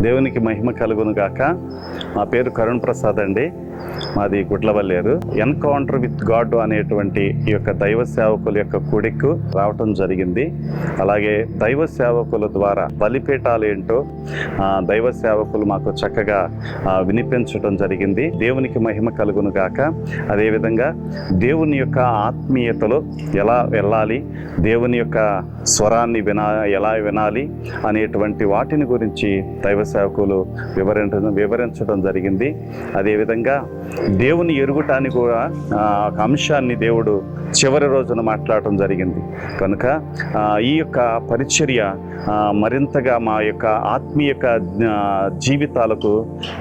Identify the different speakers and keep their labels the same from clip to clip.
Speaker 1: దేవునికి మహిమ కలుగును గాక. మా పేరు కరుణ్ ప్రసాద్ అండి. మాది గుడ్లవల్లేరు ఎన్కౌంటర్ విత్ గాడ్ అనేటువంటి ఈ యొక్క దైవ సేవకుల యొక్క కూడికు రావటం జరిగింది. అలాగే దైవ సేవకుల ద్వారా బలిపీఠాలు ఏంటో దైవ సేవకులు మాకు చక్కగా వినిపించడం జరిగింది. దేవునికి మహిమ కలుగును గాక. అదేవిధంగా దేవుని యొక్క ఆత్మీయతలో ఎలా వెళ్ళాలి దేవుని యొక్క స్వరాన్ని వినా ఎలా వినాలి అనేటువంటి వాటిని గురించి దైవ సేవకులు వివరించడం వివరించడం జరిగింది. అదేవిధంగా దేవుని ఎరుగుటానికి కూడా ఒక అంశాన్ని దేవుడు చివరి రోజున మాట్లాడటం జరిగింది. కనుక ఈ యొక్క పరిచర్య మరింతగా మా యొక్క ఆత్మీయ యొక్క, జీవితాలకు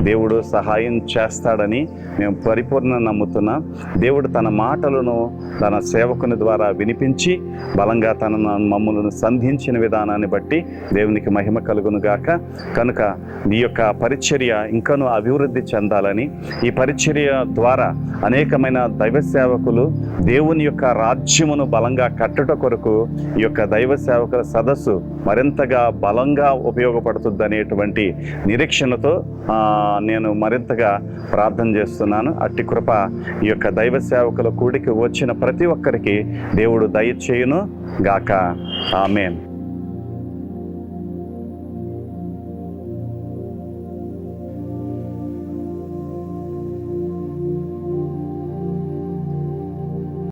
Speaker 1: దేవుడు సహాయం చేస్తాడని మేము పరిపూర్ణ నమ్ముతున్నాం. దేవుడు తన మాటలను తన సేవకుని ద్వారా వినిపించి బలంగా తన మమ్మల్ని సంధించిన విధానాన్ని బట్టి దేవునికి మహిమ కలుగును గాక. కనుక ఈ యొక్క పరిచర్య ఇంకనూ అభివృద్ధి చెందాలని ఈ పరిచర్య ద్వారా అనేకమైన దైవ సేవకులు దేవుని యొక్క రాజ్యమును బలంగా కట్టుట కొరకు ఈ యొక్క దైవ సేవకుల సదస్సు మరింతగా బలంగా ఉపయోగపడుతుంది అనేటువంటి నిరీక్షణతో నేను మరింతగా ప్రార్థన చేస్తున్నాను. అట్టి కృప ఈ యొక్క దైవ సేవకుల కూడికి వచ్చిన ప్రతి ఒక్కరికి దేవుడు దయచేయును గాక. ఆమెన్.